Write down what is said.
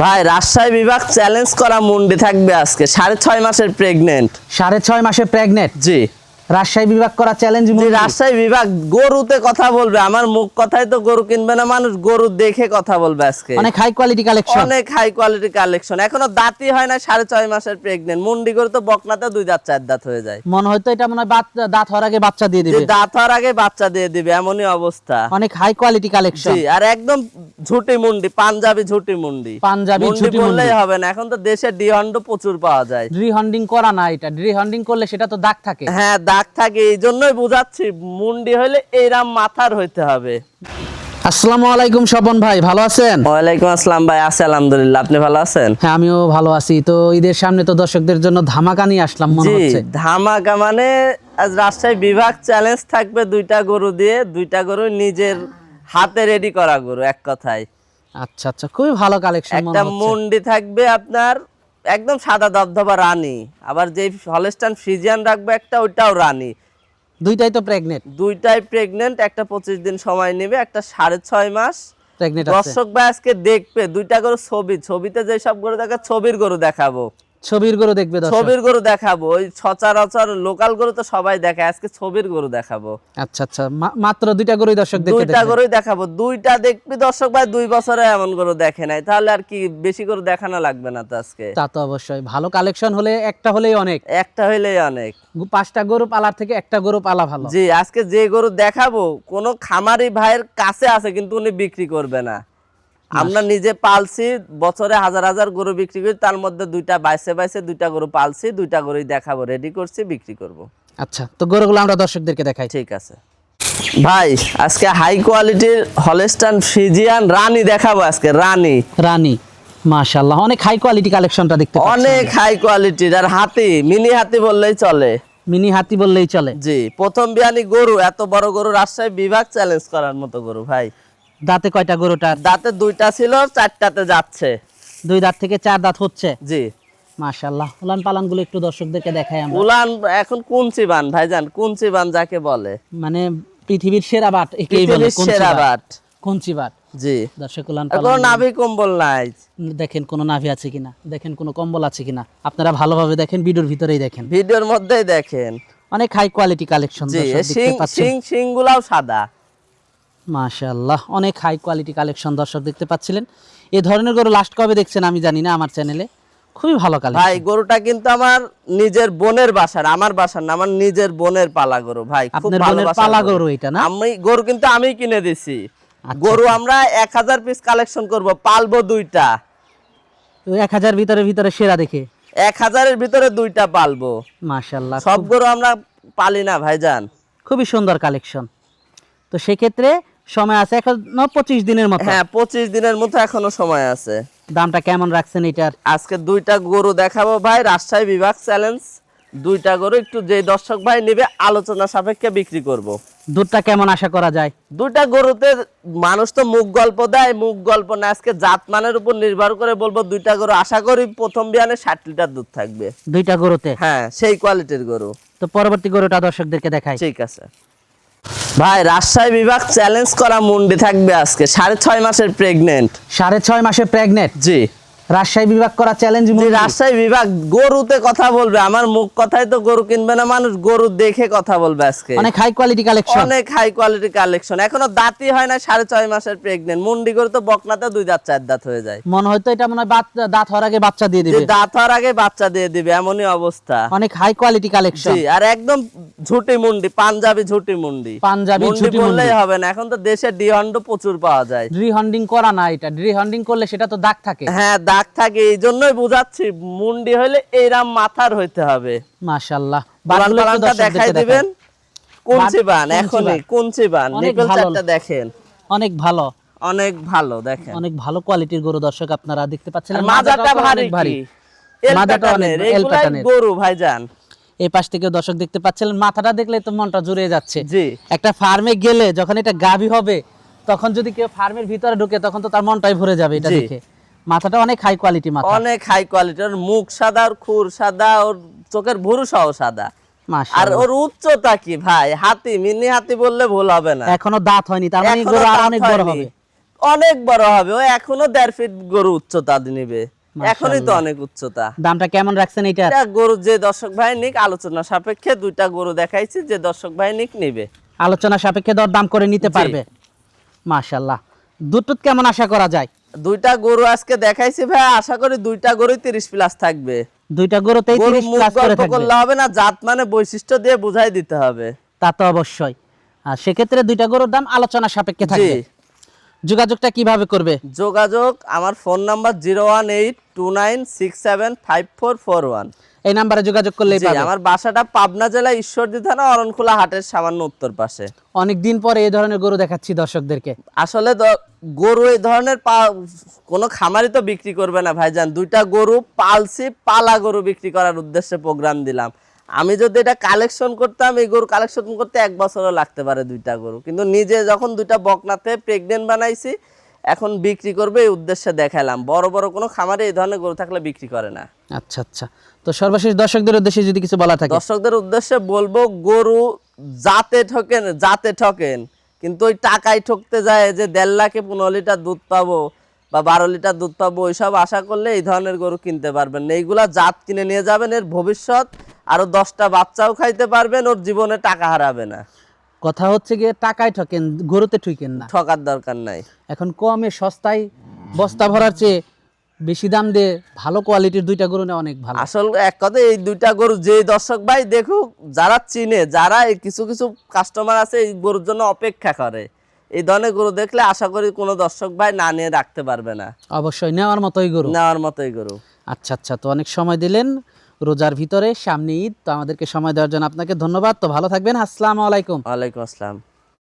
ভাই রাজশাহী বিভাগ চ্যালেঞ্জ করা মুন্ডি থাকবে আজকে। সাড়ে ছয় মাসের প্রেগনেন্ট সাড়ে ছয় মাসে প্রেগনেন্ট জি। রাজশাহী বিভাগ করা চ্যালেঞ্জ রাজশাহী বিভাগ গরুতে কথা বলবে। আমার মুখ কথায় তো গরু কিনবে না মানুষ গরু দেখে কথা বলবে আজকে। অনেক হাই কোয়ালিটি কালেকশন অনেক হাই কোয়ালিটি কালেকশন এখনও দাঁতই হয় না সাড়ে ছয় মাসের প্রেগনেন্ট মুন্ডি গরু তো বকনাতে দুই দাঁত চার দাঁত হয়ে যায়। মনে হয়তো এটা মনে হয় দাঁত হওয়ার আগে বাচ্চা দিয়ে দিবে। দাঁত হওয়ার আগে বাচ্চা দিয়ে দিবে এমনই অবস্থা। অনেক হাই কোয়ালিটি কালেকশন আর একদম ঝুটি মুন্ডি পাঞ্জাবি ঝুটি মুন্ডি। পাঞ্জাবি ঝুটি মুন্ডি। হবে না এখন তো দেশে ডিহন্ড প্রচুর পাওয়া যায়। ড্রি হন্ডিং করা না এটা ড্রি হন্ডিং করলে সেটা তো দাগ থাকে। হ্যাঁ দাগ থাকে এই জন্যই বুঝাচ্ছি মুন্ডি হইলে এইরাম মাথার হইতে হবে। আসসালামু আলাইকুম স্বপন ভাই ভালো আছেন? ওয়ালাইকুম আসসালাম ভাই আছে আলহামদুলিল্লাহ আপনি ভালো আছেন? হ্যাঁ আমিও ভালো আছি। তো ঈদের সামনে তো দর্শকদের জন্য ধামাকা নিয়ে আসলাম মনে হচ্ছে। ধামাকা মানে আজ রাজশাহী বিভাগ চ্যালেঞ্জ থাকবে দুইটা গরু দিয়ে দুইটা গরু নিজের হাতে রেডি করা গরু এক কথায়। আচ্ছা আচ্ছা খুবই ভালো কালেকশন একটা মুন্ডি থাকবে আপনার একদম সাদা দবদবা রানী। আবার যেই হলস্টান ফ্রিজিয়ান রাখবে একটা ওইটাও রানী। দুইটাই তো প্রেগনেন্ট দুইটাই প্রেগনেন্ট একটা পঁচিশ দিন সময় নেবে একটা সাড়ে ছয় মাস। দর্শক ভাই আজকে দেখবে দুইটা গরু ছবি ছবিতে যে সব গরু দেখা ছবির গরু দেখাবো। ছবির গরু দেখবে ছবির গরু দেখাবো। ওই সচরাচর লোকাল গরু তো সবাই দেখে আজকে ছবির গরু দেখাবো। আচ্ছা আচ্ছা মাত্র দুইটা গরুই দর্শক দেখতে দুইটা গরুই দেখাবো। দুইটা দেখবি দর্শক ভাই দুই বছরে এমন গরু দেখে নাই। তাহলে আর কি বেশি গরু দেখানো লাগবে না তো আজকে। তা তো অবশ্যই। ভালো কালেকশন হলে একটা হলেই অনেক। একটা হলেই অনেক। পাঁচটা গরু পালার থেকে একটা গরু পালা ভালো। জি আজকে যে গরু দেখাবো কোন খামারি ভাইয়ের কাছে আছে কিন্তু উনি বিক্রি করবে না। আমরা নিজে পালছি বছরে হাজার হাজার গরু বিক্রি করি তার মধ্যে দুইটা বাইসে বাইসে দুইটা গরু পালছি দুইটা গরুই দেখাবো রেডি করছি বিক্রি করব। আচ্ছা তো গরুগুলো আমরা দর্শকদেরকে দেখাই। ঠিক আছে। ভাই আজকে হাই কোয়ালিটির হলেস্টান ফ্রিজিয়ান রানী দেখাবো আজকে রানী। রানী মাশাআল্লাহ অনেক হাই কোয়ালিটি কালেকশনটা দেখতে পাচ্ছি অনেক হাই কোয়ালিটির আর হাতি মিনি হাতি বললেই চলে। মিনি হাতি বললেই চলে। জি প্রথম বিয়ানি গরু এত বড় গরু রাজশাহী বিভাগ চ্যালেঞ্জ করার মতো গরু ভাই। দাঁতে কয়টা গরুটার? দাঁতে দুইটা ছিল চারটাতে যাচ্ছে। দুই দাঁত থেকে চার দাঁত হচ্ছে? জি। মাশাআল্লাহ। উলান পালানগুলো একটু দর্শকদেরকে দেখাই আমরা। উলান এখন কুঞ্চি বান ভাইজান কুঞ্চি বান যাকে বলে। মানে পৃথিবীর সেরা বাট একেই বলে সেরা বাট। বাট বাট জি। দর্শক উলান পালান নাভি কম্বল নাই। দেখেন কোনো নাভি আছে কিনা? দেখেন কোনো কম্বল আছে কিনা? আপনারা ভালোভাবে দেখেন ভিডিওর ভিতরেই দেখেন। ভিডিওর মধ্যেই দেখেন। অনেক হাই কোয়ালিটি কালেকশন জি দর্শক দেখতে সিং পাচ্ছেন। সিং সিং গুলাও সাদা। মাশাআল্লাহ অনেক হাই কোয়ালিটি কালেকশন দর্শক দেখতে পাচ্ছিলেন। এই ধরনের গরু লাস্ট কবে দেখছেন আমি জানি না আমার চ্যানেলে খুবই ভালো কালেকশন ভাই গরুটা কিন্তু আমার নিজের বোনের বাসার আমার বাসার না আমার নিজের বোনের পালা গরু ভাই খুব বোনের পালা গরু। এটা না? আমি গরু কিন্তু আমি কিনে দিছি। আচ্ছা, গরু আমরা এক হাজার পিস কালেকশন করব পালবো দুইটা। এক হাজার ভিতরে ভিতরে সেরা দেখে। এক হাজারের ভিতরে দুইটা পালবো। মাশাআল্লাহ সব গরু আমরা পালি না ভাইজান। খুবই সুন্দর কালেকশন তো সেক্ষেত্রে সময় আছে? এখনও পঁচিশ দিনের মতো। হ্যাঁ পঁচিশ দিনের মতো এখনও সময় আছে। দামটা কেমন রাখছেন এটার? আজকে দুইটা গরু দেখাবো ভাই রাজশাহী বিভাগ চ্যালেঞ্জ দুইটা গরু একটু যে দর্শক ভাই নেবে আলোচনা সাপেক্ষে বিক্রি করব। দুধটা কেমন আশা করা যায়? দুইটা গরুতে মানুষ তো মুখ গল্প দেয় মুখ গল্প না আজকে জাতমানের উপর নির্ভর করে বলব দুইটা গরু। আশা করি প্রথম বিয়ানে ষাট লিটার দুধ থাকবে। দুইটা গরুতে? হ্যাঁ সেই কোয়ালিটির গরু। তো পরবর্তী গরুটা দর্শকদেরকে দেখাই। ঠিক আছে। ভাই রাজশাহী বিভাগ চ্যালেঞ্জ করা মুন্ডি থাকবে আজকে। সাড়ে ছয় মাসের প্রেগনেন্ট সাড়ে ছয় মাসে প্রেগনেন্ট জি। রাজশাহী বিভাগ করা চ্যালেঞ্জ রাজশাহী বিভাগ গরুতে কথা বলবে। আমার মুখ কথায় তো গরু কিনবে না মানুষ গরু দেখে কথা বলবে আজকে। অনেক হাই কোয়ালিটি কালেকশন অনেক হাই কোয়ালিটি কালেকশন এখনও দাঁতই হয় না সাড়ে ছয় মাসের প্রেগনেন্ট মুন্ডি গরু তো বকনাতে দুই দাঁত চার দাঁত হয়ে যায়। মনে হয়তো এটা মনে হয় দাঁত হওয়ার আগে বাচ্চা দিয়ে দিবে। দাঁত হওয়ার আগে বাচ্চা দিয়ে দিবে এমনই অবস্থা। অনেক হাই কোয়ালিটি কালেকশন আর একদম ঝুটি মুন্ডি পাঞ্জাবি ঝুটি মুন্ডি। পাঞ্জাবি ঝুটি বললেই হবে না এখন তো দেশে ডিহন্ড প্রচুর পাওয়া যায়। ড্রি হন্ডিং করা না এটা ড্রি হন্ডিং করলে সেটা তো দাগ থাকে। হ্যাঁ দাগ থাকে এই জন্যই বুঝাচ্ছি মুন্ডি হইলে এইরাম মাথার হইতে হবে। মাশাআল্লাহ। বান বালানটা দেখাই দিবেন। কুঞ্চি বান এখনই বান। বান ভালো। চারটা দেখেন। অনেক ভালো। অনেক ভালো দেখেন। অনেক ভালো কোয়ালিটির গরু দর্শক আপনারা দেখতে পাচ্ছেন মাজাটা ভারী ভারী। মাজাটা অনেক। গরু ভাইজান। এই পাশ থেকে দর্শক দেখতে পাচ্ছিলেন মাথাটা দেখলে তো মনটা জুড়ে যাচ্ছে। জি। একটা ফার্মে গেলে যখন এটা গাভী হবে তখন যদি কেউ ফার্মের ভিতরে ঢুকে তখন তো তার মনটাই ভরে যাবে এটা দেখে। মাথাটা অনেক হাই কোয়ালিটি মাথা। অনেক হাই কোয়ালিটির মুখ সাদা ওর খুর সাদা ওর চোখের ভুরু সহ সাদা আর ওর উচ্চতা কি ভাই? হাতি মিনি হাতি বললে ভুল হবে না। এখনও দাঁত হয়নি তার মানে অনেক বড় হবে। অনেক বড় হবে ও এখনও দেড় ফিট গরু উচ্চতা নিবে। এখনই তো অনেক উচ্চতা। দামটা কেমন রাখছেন এটা গরু যে দর্শক ভাই নিক আলোচনা সাপেক্ষে দুইটা গরু দেখাইছি যে দর্শক ভাই নিক নিবে। আলোচনা সাপেক্ষে দর দাম করে নিতে পারবে? মাশাল্লাহ দুধ কেমন আশা করা যায়? দুইটা গরু আজকে দেখাইছি ভাই আশা করি দুইটা গরু তিরিশ প্লাস থাকবে। দুইটা গরুতেই গরু তিরিশ মুখ প্লাস করে থাকবে। করলে হবে না জাত মানে বৈশিষ্ট্য দিয়ে বুঝাই দিতে হবে। তা তো অবশ্যই। আর সেক্ষেত্রে দুইটা গরুর দাম আলোচনা সাপেক্ষে থাকবে। যোগাযোগটা কীভাবে করবে? যোগাযোগ আমার phone number zero one eight two nine six seven five four four one. এই নাম্বারে যোগাযোগ করলেই পাবে। আমার বাসাটা পাবনা জেলা ঈশ্বরদী থানা অরণখোলা হাটের সামান্য উত্তর পাশে। অনেক দিন পরে এই ধরনের গরু দেখাচ্ছি দর্শকদেরকে। আসলে গরু এই ধরনের পা- কোনো খামারই তো বিক্রি করবে না ভাইজান। দুইটা গরু পালছি পালা গরু বিক্রি করার উদ্দেশ্যে প্রোগ্রাম দিলাম। আমি যদি এটা কালেকশন করতাম এই গরু কালেকশন করতে এক বছরও লাগতে পারে দুইটা গরু। কিন্তু নিজে যখন দুইটা বকনাতে প্রেগনেন্ট বানাইছি এখন বিক্রি করবে এই উদ্দেশ্যে দেখালাম। বড় বড় কোনো খামারে এই ধরনের গরু থাকলে বিক্রি করে না। আচ্ছা আচ্ছা। তো সর্বশেষ দর্শকদের উদ্দেশ্যে যদি কিছু বলা থাকে। দর্শকদের উদ্দেশ্যে বলব গরু জাতে ঠকেন জাতে ঠকেন কিন্তু ওই টাকায় ঠকতে যায় যে দেড় লাখে পনেরো লিটার দুধ পাবো বা বারো লিটার দুধ পাবো ওইসব আশা করলে এই ধরনের গরু কিনতে পারবেন এইগুলা জাত কিনে নিয়ে যাবেন এর ভবিষ্যৎ আরও দশটা বাচ্চাও খাইতে পারবেন ওর জীবনে টাকা হারাবে না। কথা হচ্ছে গিয়ে টাকায় ঠকেন গরুতে ঠুকেন না। ঠকার দরকার নাই। এখন কমে সস্তায় বস্তা ভরার চেয়ে বেশি দাম দিয়ে ভালো কোয়ালিটির দুইটা গরু নেওয়া অনেক ভালো। আসল এক কথা এই দুইটা গরু যে দর্শক ভাই দেখুক যারা চিনে যারা এই কিছু কিছু কাস্টমার আছে এই গরুর জন্য অপেক্ষা করে। এই ধরনের গরু দেখলে আশা করি কোনো দর্শক ভাই না নিয়ে রাখতে পারবে না। অবশ্যই নেওয়ার মতোই গরু। নেওয়ার মতোই গরু। আচ্ছা আচ্ছা তো অনেক সময় দিলেন। রোজার ভিতরে, সামনে ঈদ, তো আমাদেরকে সময় দেওয়ার জন্য আপনাকে ধন্যবাদ। তো ভালো থাকবেন, আসসালামু আলাইকুম। ওয়ালাইকুম আসসালাম।